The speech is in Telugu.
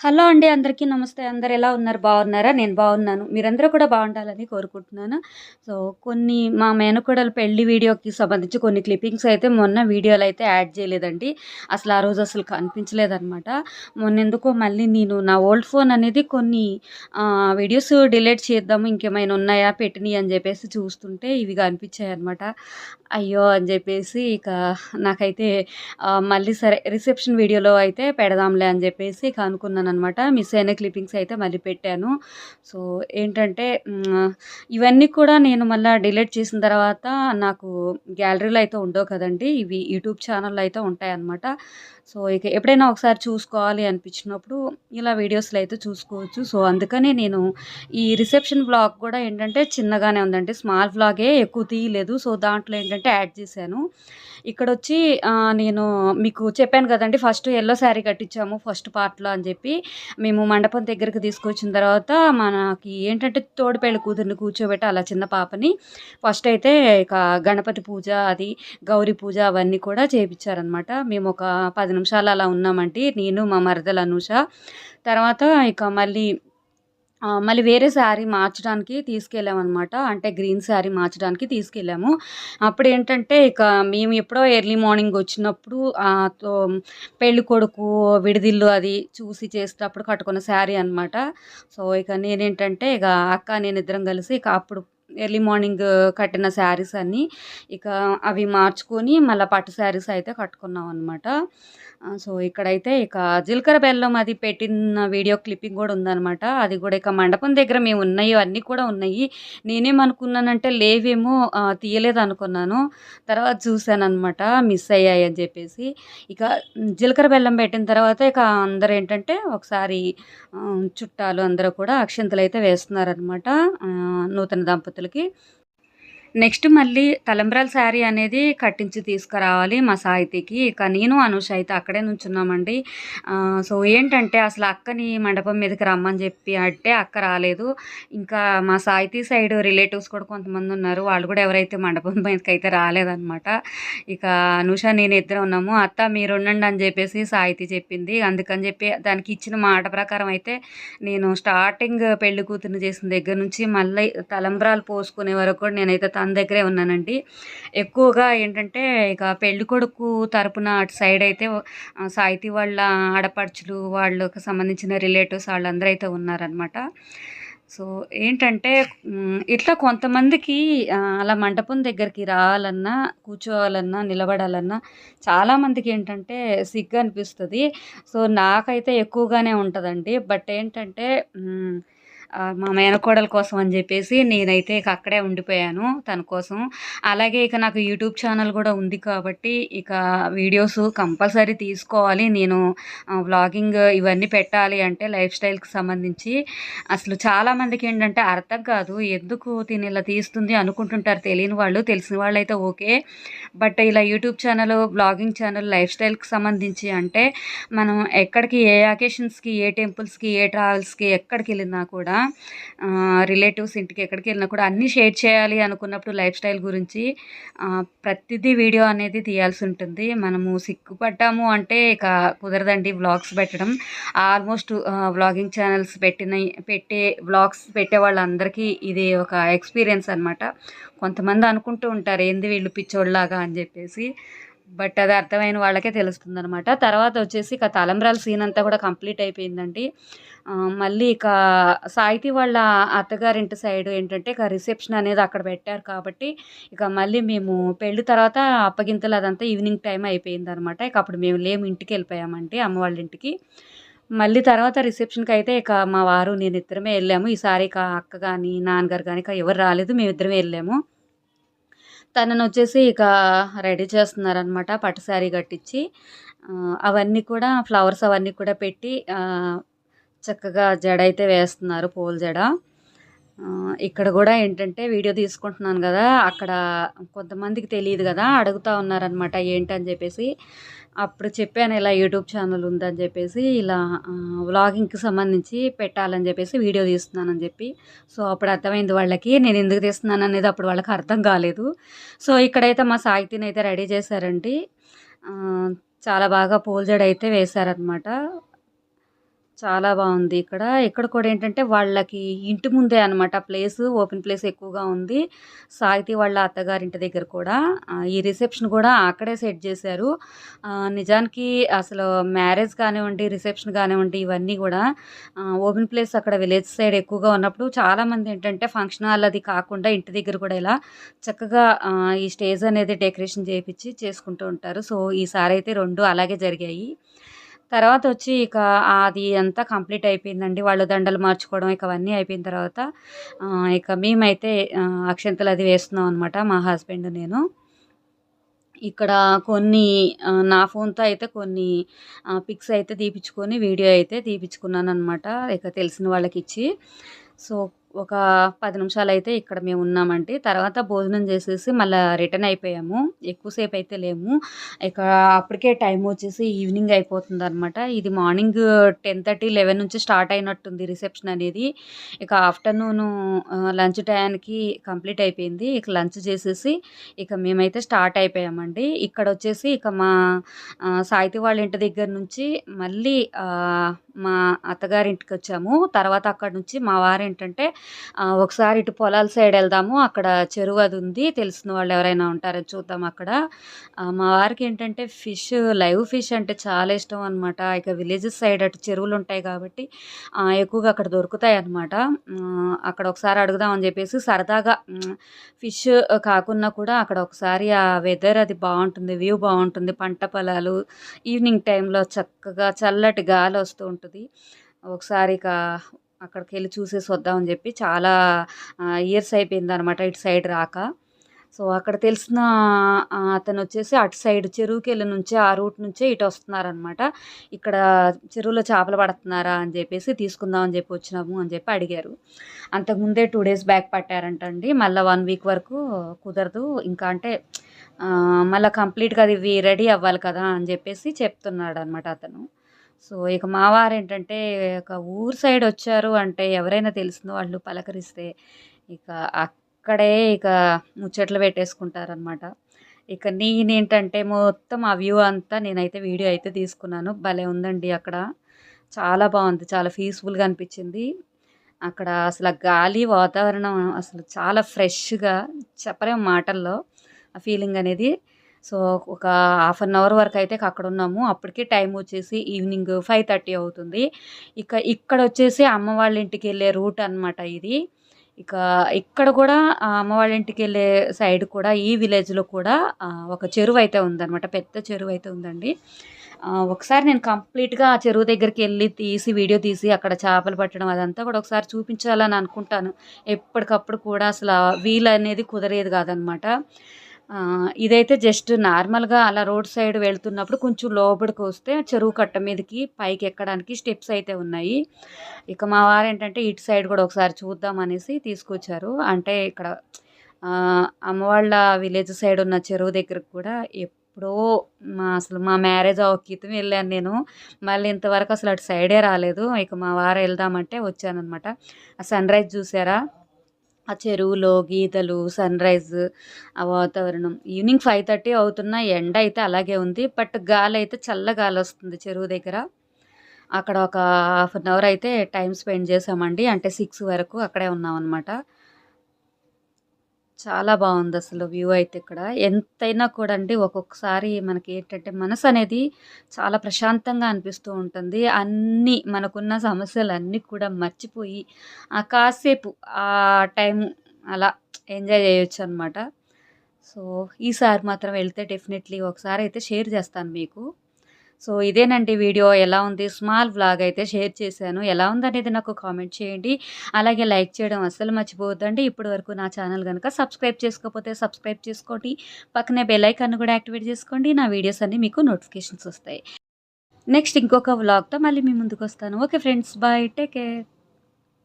హలో అండి అందరికీ నమస్తే. అందరు ఎలా ఉన్నారు? బాగున్నారా? నేను బాగున్నాను. మీరందరూ కూడా బాగుండాలని కోరుకుంటున్నాను. సో కొన్ని మా మేనకోడలు పెళ్ళి వీడియోకి సంబంధించి కొన్ని క్లిప్పింగ్స్ అయితే మొన్న వీడియోలు అయితే యాడ్ చేయలేదండి. అసలు ఆ రోజు అసలు కనిపించలేదన్నమాట. మొన్న ఎందుకో మళ్ళీ నేను నా ఓల్డ్ ఫోన్ అనేది కొన్ని వీడియోస్ డిలీట్ చేద్దాము ఇంకేమైనా ఉన్నాయా? పెట్టినాయి అని చెప్పేసి చూస్తుంటే ఇవి కనిపించాయి అనమాట అయ్యో అని చెప్పేసి ఇక నాకైతే మళ్ళీ సరే రిసెప్షన్ వీడియోలో అయితే పెడదాంలే అని చెప్పేసి ఇక అనుకున్నాను అనమాట మిస్ అయిన క్లిప్పింగ్స్ అయితే మళ్ళీ పెట్టాను. సో ఏంటంటే ఇవన్నీ కూడా నేను మళ్ళీ డిలీట్ చేసిన తర్వాత నాకు గ్యాలరీలో అయితే ఉండవు కదండి. ఇవి యూట్యూబ్ ఛానల్లో అయితే ఉంటాయన్నమాట. సో ఇక ఎప్పుడైనా ఒకసారి చూసుకోవాలి అనిపించినప్పుడు ఇలా వీడియోస్లో అయితే చూసుకోవచ్చు. సో అందుకనే నేను ఈ రిసెప్షన్ బ్లాగ్ కూడా ఏంటంటే చిన్నగానే ఉందండి స్మాల్ బ్లాగే ఎక్కువ తీయలేదు. సో దాంట్లో ఏంటంటే యాడ్ చేశాను. ఇక్కడ వచ్చి నేను మీకు చెప్పాను కదండి ఫస్ట్ ఎల్లో శారీ కట్టించాము ఫస్ట్ పార్ట్లో అని చెప్పి. మేము మండపం దగ్గరికి తీసుకొచ్చిన తర్వాత మనకి ఏంటంటే తోడు కూతుర్ని కూర్చోబెట్టి అలా చిన్న పాపని ఫస్ట్ అయితే ఇక గణపతి పూజ అది గౌరీ పూజ అవన్నీ కూడా చేయించారనమాట మేము ఒక పది నిమిషాలు అలా ఉన్నామంటే నేను మా మరదల అనూష. తర్వాత ఇక మళ్ళీ మళ్ళీ వేరే శారీ మార్చడానికి తీసుకెళ్ళామన్నమాట. అంటే గ్రీన్ శారీ మార్చడానికి తీసుకెళ్ళాము. అప్పుడు ఏంటంటే ఇక మేము ఎప్పుడో ఎర్లీ మార్నింగ్ వచ్చినప్పుడు ఆ, పెళ్ళి కొడుకు విడిదిల్లు అది చూసి చేసేటప్పుడు కట్టుకున్న శారీ అనమాట సో ఇక నేనేంటంటే ఇక అక్క నేను ఇద్దరం కలిసి ఇక అప్పుడు ఎర్లీ మార్నింగ్ కట్టిన శారీస్ అన్నీ ఇక అవి మార్చుకొని మళ్ళీ పట్టు శారీస్ అయితే కట్టుకున్నాం అనమాట సో ఇక్కడైతే ఇక జీలకర్ర బెల్లం అది పెట్టిన వీడియో క్లిప్పింగ్ కూడా ఉందన్నమాట. అది కూడా ఇక మండపం దగ్గర మేము ఉన్నాయి అన్నీ కూడా ఉన్నాయి. నేనేమనుకున్నానంటే లేవేమో తీయలేదు అనుకున్నాను తర్వాత చూశాను అనమాట మిస్ అయ్యాయి అని చెప్పేసి. ఇక జీలకర్ర బెల్లం పెట్టిన తర్వాత ఇక అందరూ ఏంటంటే ఒకసారి చుట్టాలు అందరూ కూడా అక్షంతలు అయితే వేస్తున్నారనమాట నూతన దంపతులకి. నెక్స్ట్ మళ్ళీ తలంబ్రాల శారీ అనేది కట్టించి తీసుకురావాలి మా సాహితీకి ఇక నేను అనుష అయితే అక్కడే నుంచున్నామండి. సో ఏంటంటే అసలు అక్కని మండపం మీదకి రమ్మని చెప్పి అంటే అక్క రాలేదు. ఇంకా మా సాహితీ సైడ్ రిలేటివ్స్ కూడా కొంతమంది ఉన్నారు. వాళ్ళు కూడా ఎవరైతే మండపం మీదకి అయితే రాలేదన్నమాట. ఇక అనుష నేను ఇద్దరు ఉన్నాము. అత్త మీరు ఉండండి అని చెప్పేసి సాహితీ చెప్పింది. అందుకని చెప్పి దానికి ఇచ్చిన మాట ప్రకారం అయితే నేను స్టార్టింగ్ పెళ్ళి కూతురుని చేసిన దగ్గర నుంచి మళ్ళీ తలంబ్రాలు పోసుకునే వరకు కూడా నేనైతే తన దగ్గరే ఉన్నానండి. ఎక్కువగా ఏంటంటే ఇక పెళ్ళి కొడుకు తరపున అటు సైడ్ అయితే ఆ, సాహితీ వాళ్ళ ఆడపడుచులు వాళ్ళకి సంబంధించిన రిలేటివ్స్ వాళ్ళందరూ అయితే ఉన్నారనమాట సో ఏంటంటే ఇట్లా కొంతమందికి అలా మండపం దగ్గరికి రావాలన్నా కూర్చోవాలన్నా నిలబడాలన్నా చాలామందికి ఏంటంటే సిగ్గు అనిపిస్తుంది. సో నాకైతే ఎక్కువగానే ఉంటుందండి. బట్ ఏంటంటే మా మేనకోడల కోసం అని చెప్పేసి నేనైతే ఇక అక్కడే ఉండిపోయాను తన కోసం. అలాగే ఇక నాకు యూట్యూబ్ ఛానల్ కూడా ఉంది కాబట్టి ఇక వీడియోస్ కంపల్సరీ తీసుకోవాలి. నేను వ్లాగింగ్ ఇవన్నీ పెట్టాలి అంటే లైఫ్ స్టైల్కి సంబంధించి. అసలు చాలామందికి ఏంటంటే అర్థం కాదు ఎందుకు తిని ఇలా తీస్తుంది అనుకుంటుంటారు. తెలియని వాళ్ళు తెలిసిన వాళ్ళు అయితే ఓకే. బట్ ఇలా YouTube channel blogging channel life స్టైల్కి సంబంధించి అంటే మనం ఎక్కడికి ఏ అకేషన్స్కి ఏ టెంపుల్స్కి ఏ ట్రావెల్స్కి ఎక్కడికి వెళ్ళినా కూడా రిలేటివ్స్ ఇంటికి ఎక్కడికి వెళ్ళినా కూడా అన్నీ షేర్ చేయాలి అనుకున్నప్పుడు లైఫ్ స్టైల్ గురించి ప్రతిదీ వీడియో అనేది తీయాల్సి ఉంటుంది. మనము సిగ్గుపడ్డాము అంటే ఇక కుదరదండి వ్లాగ్స్ పెట్టడం. ఆల్మోస్ట్ వ్లాగింగ్ ఛానల్స్ పెట్టిన పెట్టే వ్లాగ్స్ పెట్టే వాళ్ళందరికీ ఇది ఒక ఎక్స్పీరియన్స్ అనమాట కొంతమంది అనుకుంటూ ఉంటారు ఏంది వీళ్ళు పిచ్చోళ్ళలాగా? అని చెప్పేసి. బట్ అది అర్థమైన వాళ్ళకే తెలుస్తుంది అనమాట తర్వాత వచ్చేసి ఇక తలంబ్రాల సీన్ అంతా కూడా కంప్లీట్ అయిపోయిందండి. మళ్ళీ ఇక సాహితీ వాళ్ళ అత్తగారింటి సైడ్ ఏంటంటే ఇక రిసెప్షన్ అనేది అక్కడ పెట్టారు కాబట్టి ఇక మళ్ళీ మేము పెళ్ళి తర్వాత అప్పగింతలు అదంతా ఈవినింగ్ టైం అయిపోయింది అనమాట ఇక అప్పుడు మేము లేము ఇంటికి వెళ్ళిపోయామండి అమ్మ వాళ్ళ ఇంటికి. మళ్ళీ తర్వాత రిసెప్షన్కి అయితే ఇక మా వారు నేను ఇద్దరమే వెళ్ళాము. ఈసారి ఇక అక్క కానీ నాన్నగారు కానీ ఇక ఎవరు రాలేదు మేము ఇద్దరమే వెళ్ళాము. తనను వచ్చేసి ఇక రెడీ చేస్తున్నారనమాట పట్టు శారీ కట్టించి అవన్నీ కూడా ఫ్లవర్స్ అవన్నీ కూడా పెట్టి చక్కగా జడ అయితే వేస్తున్నారు పూల జడ. ఇక్కడ కూడా ఏంటంటే వీడియో తీసుకుంటున్నాను కదా అక్కడ కొంతమందికి తెలియదు కదా అడుగుతూ ఉన్నారనమాట ఏంటని చెప్పేసి. అప్పుడు చెప్పాను ఇలా యూట్యూబ్ ఛానల్ ఉందని చెప్పేసి ఇలా వ్లాగింగ్కి సంబంధించి పెట్టాలని చెప్పేసి వీడియో తీస్తున్నానని చెప్పి. సో అప్పుడు అర్థమైంది వాళ్ళకి నేను ఎందుకు తీస్తున్నాను అనేది అప్పుడు వాళ్ళకి అర్థం కాలేదు. సో ఇక్కడైతే మా సాహితీని అయితే రెడీ చేశారండి. చాలా బాగా పోల్జడ్ అయితే వేశారనమాట చాలా బాగుంది. ఇక్కడ ఇక్కడ కూడా ఏంటంటే వాళ్ళకి ఇంటి ముందే అనమాట ప్లేస్ ఓపెన్ ప్లేస్ ఎక్కువగా ఉంది. సాహితీ వాళ్ళ అత్తగారింటి దగ్గర కూడా. ఈ రిసెప్షన్ కూడా అక్కడే సెట్ చేశారు. నిజానికి అసలు మ్యారేజ్ కానివ్వండి రిసెప్షన్ కానివ్వండి ఇవన్నీ కూడా ఓపెన్ ప్లేస్ అక్కడ విలేజ్ సైడ్ ఎక్కువగా ఉన్నప్పుడు చాలామంది ఏంటంటే ఫంక్షన్ హాల్ అది కాకుండా ఇంటి దగ్గర కూడా ఇలా చక్కగా ఈ స్టేజ్ అనేది డెకరేషన్ చేయించి చేసుకుంటూ ఉంటారు. సో ఈసారి అయితే రెండు అలాగే జరిగాయి. తర్వాత వచ్చి ఇక అది అంతా కంప్లీట్ అయిపోయిందండి. వాళ్ళు దండలు మార్చుకోవడం ఇక అవన్నీ అయిపోయిన తర్వాత ఇక మేమైతే అక్షంతలు అది వేస్తున్నాం అనమాట మా హస్బెండ్ నేను. ఇక్కడ కొన్ని నా ఫోన్తో అయితే కొన్ని పిక్స్ అయితే తీపించుకొని వీడియో అయితే తీపించుకున్నాను అనమాట ఇక తెలిసిన వాళ్ళకి ఇచ్చి సో ఒక పది నిమిషాలు అయితే ఇక్కడ మేము ఉన్నామండి. తర్వాత భోజనం చేసేసి మళ్ళీ రిటర్న్ అయిపోయాము. ఎక్కువసేపు అయితే లేము. ఇక అప్పటికే టైం వచ్చేసి ఈవినింగ్ అయిపోతుంది అనమాట ఇది మార్నింగ్ టెన్ థర్టీ లెవెన్ నుంచి స్టార్ట్ అయినట్టుంది రిసెప్షన్ అనేది. ఇక ఆఫ్టర్నూన్ లంచ్ టైంకి కంప్లీట్ అయిపోయింది. ఇక లంచ్ చేసేసి ఇక మేమైతే స్టార్ట్ అయిపోయామండి. ఇక్కడ వచ్చేసి ఇక మా ఆ, సాహితీ వాళ్ళ ఇంటి దగ్గర నుంచి మళ్ళీ మా అత్తగారింటికి వచ్చాము. తర్వాత అక్కడ నుంచి మా వారు ఏంటంటే ఒకసారి ఇటు పొలాల సైడ్ వెళ్దాము అక్కడ చెరువు అది ఉంది తెలిసిన వాళ్ళు ఎవరైనా ఉంటారో చూద్దాం అక్కడ. మా వారికి ఏంటంటే ఫిష్ లైవ్ ఫిష్ అంటే చాలా ఇష్టం అనమాట ఇక విలేజెస్ సైడ్ అటు చెరువులు ఉంటాయి కాబట్టి ఎక్కువగా అక్కడ దొరుకుతాయి అనమాట అక్కడ ఒకసారి అడుగుదామని చెప్పేసి సరదాగా ఫిష్ కాకున్నా కూడా అక్కడ ఒకసారి ఆ వెదర్ అది బాగుంటుంది వ్యూ బాగుంటుంది పంట పొలాలు ఈవినింగ్ టైంలో చక్కగా చల్లటి గాలి వస్తూ ఉంటుంది. ఒకసారి ఇక అక్కడికి వెళ్ళి చూసేసి వద్దామని చెప్పి చాలా ఇయర్స్ అయిపోయింది అనమాట ఇటు సైడ్ రాక. సో అక్కడ తెలిసిన అతను వచ్చేసి అటు సైడ్ చెరువుకి వెళ్ళి ఆ రూట్ నుంచే ఇటు వస్తున్నారనమాట ఇక్కడ చెరువులో చేపలు పడుతున్నారా అని చెప్పేసి తీసుకుందాం అని చెప్పి వచ్చినాము అని చెప్పి అడిగారు. అంతకుముందే టూ డేస్ బ్యాక్ పట్టారంటండి మళ్ళీ వన్ వీక్ వరకు కుదరదు. ఇంకా అంటే మళ్ళీ కంప్లీట్గా అది రెడీ అవ్వాలి కదా అని చెప్పేసి చెప్తున్నాడు అనమాట అతను. సో ఇక మా వారు ఏంటంటే ఒక ఊరు సైడ్ వచ్చారు అంటే ఎవరైనా తెలిసిన వాళ్ళు పలకరిస్తే ఇక అక్కడే ఇక ముచ్చట్లు పెట్టేసుకుంటారనమాట ఇక నేనేంటంటే మొత్తం ఆ వ్యూ అంతా నేనైతే వీడియో అయితే తీసుకున్నాను. భలే ఉందండి అక్కడ. చాలా బాగుంది. చాలా పీస్ఫుల్గా అనిపించింది. అక్కడ అసలు గాలి వాతావరణం అసలు చాలా ఫ్రెష్గా చెప్పలేము మాటల్లో. ఆ ఫీలింగ్ అనేది సో ఒక హాఫ్ అన్ అవర్ వరకు అయితే అక్కడ ఉన్నాము అప్పటికే టైం వచ్చేసి ఈవినింగ్ ఫైవ్ థర్టీ అవుతుంది. ఇక ఇక్కడ వచ్చేసి అమ్మ వాళ్ళ ఇంటికి వెళ్ళే రూట్ అనమాట ఇది. ఇక ఇక్కడ కూడా అమ్మ వాళ్ళ ఇంటికి వెళ్ళే సైడ్ కూడా ఈ విలేజ్లో కూడా ఒక చెరువు అయితే ఉందన్నమాట. పెద్ద చెరువు అయితే ఉందండి. ఒకసారి నేను కంప్లీట్గా ఆ చెరువు దగ్గరికి వెళ్ళి తీసి వీడియో తీసి అక్కడ చేపలు పట్టడం అదంతా కూడా ఒకసారి చూపించాలని అనుకుంటాను. ఎప్పటికప్పుడు కూడా అసలు వీలు అనేది కుదరేది కాదనమాట ఇదైతే జస్ట్ నార్మల్గా అలా రోడ్ సైడ్ వెళ్తున్నప్పుడు కొంచెం లోపలికి వస్తే చెరువు కట్ట మీదకి పైకి ఎక్కడానికి స్టెప్స్ అయితే ఉన్నాయి. ఇక మా వారు ఏంటంటే ఇటు సైడ్ కూడా ఒకసారి చూద్దాం అనేసి తీసుకొచ్చారు. అంటే ఇక్కడ అమ్మవాళ్ళ విలేజ్ సైడ్ ఉన్న చెరువు దగ్గరకు కూడా ఎప్పుడో మా అసలు మా మ్యారేజ్ అవకీతం వెళ్ళాను నేను. మళ్ళీ ఇంతవరకు అసలు అటు సైడే రాలేదు. ఇక మా వారు వెళ్దామంటే వచ్చానమాట ఆ సన్ రైజ్ చూసారా? ఆ చెరువులో గీతలు సన్ రైజ్ ఆ వాతావరణం. ఈవినింగ్ ఫైవ్ థర్టీ అవుతున్న ఎండ అయితే అలాగే ఉంది. బట్ గాలి అయితే చల్ల గాలి వస్తుంది చెరువు దగ్గర. అక్కడ ఒక హాఫ్ అన్ అవర్ అయితే టైం స్పెండ్ చేసామండి అంటే సిక్స్ వరకు అక్కడే ఉన్నాం అనమాట చాలా బాగుంది అసలు వ్యూ అయితే ఇక్కడ. ఎంతైనా కూడా అండి ఒక్కొక్కసారి మనకి ఏంటంటే మనసు అనేది చాలా ప్రశాంతంగా అనిపిస్తూ ఉంటుంది. అన్నీ మనకున్న సమస్యలు అన్నీ కూడా మర్చిపోయి ఆ కాసేపు ఆ టైం అలా ఎంజాయ్ చేయొచ్చు అనమాట సో ఈసారి మాత్రం వెళ్తే డెఫినెట్లీ ఒకసారి అయితే షేర్ చేస్తాను మీకు. సో ఇదేనండి వీడియో. ఎలా ఉంది? స్మాల్ వ్లాగ్ అయితే షేర్ చేశాను. ఎలా ఉందనేది నాకు కామెంట్ చేయండి. అలాగే లైక్ చేయడం అస్సలు మర్చిపోవద్దండి. ఇప్పటి వరకు నా ఛానల్ కనుక సబ్స్క్రైబ్ చేసుకోకపోతే సబ్స్క్రైబ్ చేసుకోండి. పక్కనే బెల్ కూడా యాక్టివేట్ చేసుకోండి. నా వీడియోస్ అన్నీ మీకు నోటిఫికేషన్స్ వస్తాయి. నెక్స్ట్ ఇంకొక వ్లాగ్తో మళ్ళీ మీ ముందుకు వస్తాను. Okay friends bye. Take care.